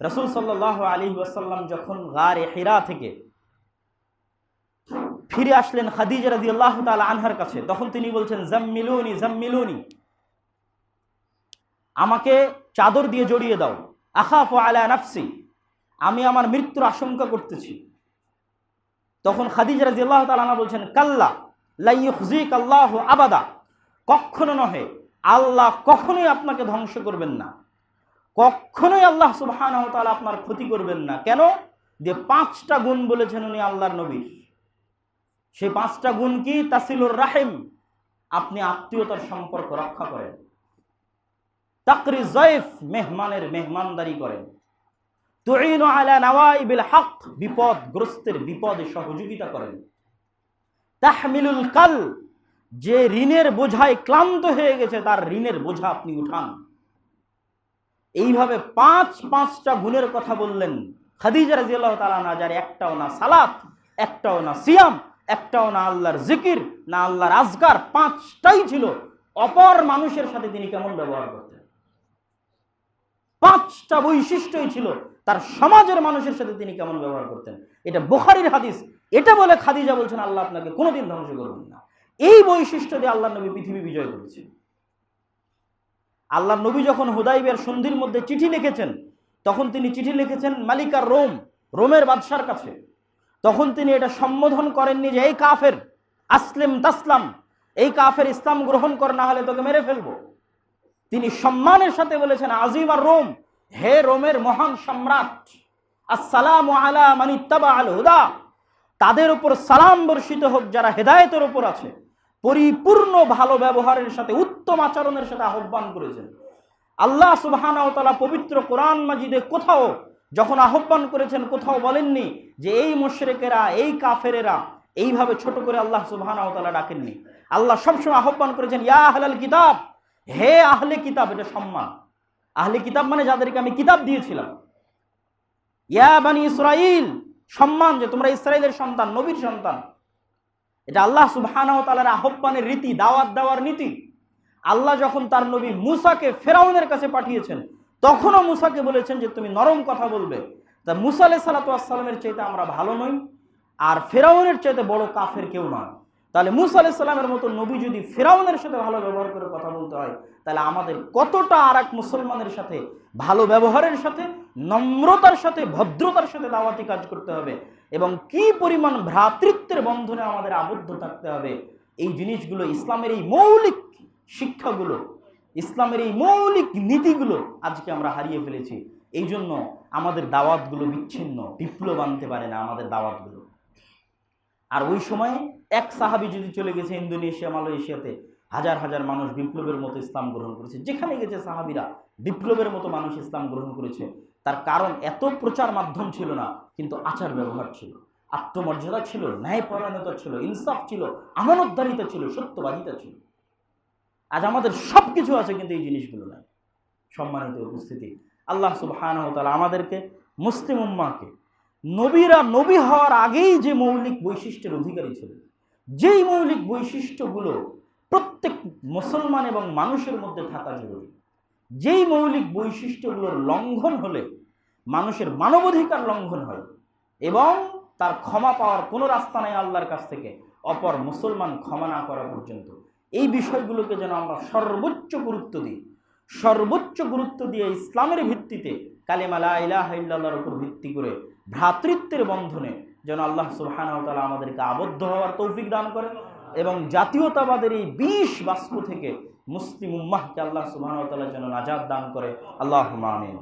রসুল সাল্লাহ আলী ওয়াসাল্লাম যখন গারে হিরা থেকে ফিরে আসলেন খাদিজা রাজি আল্লাহ আনহার কাছে, তখন তিনি বলছেন, জাম্মিলুনি জাম্মিলুনি, আমাকে চাদর দিয়ে জড়িয়ে দাও। আখাফ আলা নাফসি, আমি আমার মৃত্যুর আশঙ্কা করতেছি। তখন খাদিজা রাজি আল্লাহ তালা বলছেন, কাল্লা লাইয়ুজিক আল্লাহ আবাদা, কখনো নহে, আল্লাহ কখনোই আপনাকে ধ্বংস করবেন না। কখনোই আল্লাহ সুবহান আপনার ক্ষতি করবেন না। কেন? যে পাঁচটা গুণ বলেছেন উনি আল্লাহর নবীর সেই পাঁচটা গুণ কি? তাসিলুর রাহিম। আপনি আত্মীয়তার সম্পর্ক রক্ষা করেন। তাকরি জয়েফ মেহমানের মেহমানদারি করেন। তুইন আলা হক বিপদে সহযোগিতা করেন। তাহমিলুল কাল, যে ঋণের বোঝায় ক্লান্ত হয়ে গেছে, তার ঋণের বোঝা আপনি উঠান। এইভাবে পাঁচ, পাঁচটা গুণের কথা বললেন খাদিজা রাজিয়াল্লাহ তালা না যার একটাও না সালাত, একটাও না সিয়াম, একটাও না আল্লাহর জিকির, না আল্লাহর আজগার পাঁচটাই ছিল। অপর মানুষের সাথে তিনি কেমন ব্যবহার করতেন? পাঁচটা বৈশিষ্ট্যই ছিল। তার সমাজের মানুষের সাথে তিনি কেমন ব্যবহার করতেন? এটা বোখারির হাদিস। এটা বলে খাদিজা বলছেন, আল্লাহ আপনাকে কোনোদিন ধ্বংস করবেন না। এই বৈশিষ্ট্য দিয়ে আল্লাহ নবী পৃথিবী বিজয় করেছেন। আল্লাহ নবী যখন হুদাইবের সন্ধির মধ্যে চিঠি লিখেছেন, তখন তিনি চিঠি লিখেছেন মালিকার রোম, রোমের বাদশার কাছে। তখন তিনি এটা সম্বোধন করেননি যে, এই কাফের, আসলিম তাসলাম, এই কাফের ইসলাম গ্রহণ কর, না হলে তোকে মেরে ফেলব। তিনি সম্মানের সাথে বলেছেন, আজিম আর রোম, হে রোমের মহান সম্রাট, আসসালাম আলা মানিত্তাবা আল হুদা তাদের উপর সালাম বর্ষিত হোক যারা হেদায়েতের উপর আছে। পরিপূর্ণ ভালো ব্যবহারের সাথে, উত্তম আচরণের সাথে আহ্বান করেছেন। আল্লাহ সুবাহানাওতালা পবিত্র কোরআন মাজিদে কোথাও যখন আহ্বান করেছেন, কোথাও বলেননি যে এই মোশরেকেরা, এই কাফেরেরা এইভাবে ছোট করে আল্লাহ সুবাহানাওতালা ডাকেননি। আল্লাহ সবসময় আহ্বান করেছেন, ইয়া আহলাল কিতাব, হে আহলে কিতাব, এটা সম্মান। আহলে কিতাব মানে যাদেরকে আমি কিতাব দিয়েছিলাম। ইয়া বানি ইসরাইল সম্মান যে তোমরা ইসরায়েলের সন্তান, নবীর সন্তান এটা আল্লাহ সুবহানাহু তাআলার আহ্বানের রীতি, দাওয়াত দেওয়ার নীতি। আল্লাহ যখন তার নবী মুসাকে ফেরাউনের কাছে পাঠিয়েছেন, তখনও মুসাকে বলেছেন যে তুমি নরম কথা বলবে। তা মুসা আলাই আসসালামের চাইতে আমরা ভালো নই, আর ফেরাউনের চাইতে বড় কাফের কেউ নয়। তাহলে মুসা আলাই সাল্লামের মতো নবী যদি ফেরাউনের সাথে ভালো ব্যবহার করে কথা বলতে হয়, তাহলে আমাদের কতটা আর এক মুসলমানের সাথে, ভালো ব্যবহারের সাথে, নম্রতার সাথে, ভদ্রতার সাথে দাওয়াতি কাজ করতে হবে? এবং কি পরিমাণ ভ্রাতৃত্বের বন্ধনে আমাদের আবদ্ধ থাকতে হবে? এই জিনিসগুলো ইসলামের এই মৌলিক শিক্ষাগুলো, ইসলামের এই মৌলিক নীতিগুলো আজকে আমরা হারিয়ে ফেলেছি। এই জন্য আমাদের দাওয়াতগুলো বিচ্ছিন্ন, বিপ্লব আনতে পারে না আমাদের দাওয়াতগুলো। আর ওই সময়ে এক সাহাবি যদি চলে গেছে ইন্দোনেশিয়া, মালয়েশিয়াতে, হাজার হাজার মানুষ বিপ্লবের মতো ইসলাম গ্রহণ করেছে। যেখানে গেছে সাহাবিরা, বিপ্লবের মতো মানুষ ইসলাম গ্রহণ করেছে। তার কারণ এত প্রচার মাধ্যম ছিল না, কিন্তু আচার ব্যবহার ছিল। আত্মমর্যাদা ছিল, ন্যায়পরায়ণতা ছিল, ইনসাফ ছিল, আমানতদারিতা ছিল, সত্যবাদিতা ছিল। আজ আমাদের সব কিছু আছে, কিন্তু এই জিনিসগুলো নাই। সম্মানিত উপস্থিতি, আল্লাহ সুবহান আমাদেরকে, মুসলিম উম্মাকে নবীরা নবী হওয়ার আগেই যে মৌলিক বৈশিষ্ট্যের অধিকারী ছিল, যেই মৌলিক বৈশিষ্ট্যগুলো প্রত্যেক মুসলমান এবং মানুষের মধ্যে থাকা জরুরি, যেই মৌলিক বৈশিষ্ট্যগুলোর লঙ্ঘন হলে, মানুষের মানবাধিকার লঙ্ঘন হয় এবং তার ক্ষমা পাওয়ার কোনো রাস্তা নেই আল্লাহর কাছ থেকে, অপর মুসলমান ক্ষমা না করা পর্যন্ত, এই বিষয়গুলোকে যেন আমরা সর্বোচ্চ গুরুত্ব দিই। সর্বোচ্চ গুরুত্ব দিয়ে ইসলামের ভিত্তিতে কালিমালা ইলাহ উপর ভিত্তি করে ভ্রাতৃত্বের বন্ধনে যেন আল্লাহ সুবহানাহু ওয়া আমাদেরকে আবদ্ধ হওয়ার তৌফিক দান করে এবং জাতীয়তাবাদের এই বিষ বাস্প থেকে মুসলিম উম্মাহকে আল্লাহ সুবহানাহু যেন নাজাদ দান করে। আল্লাহ আমিন।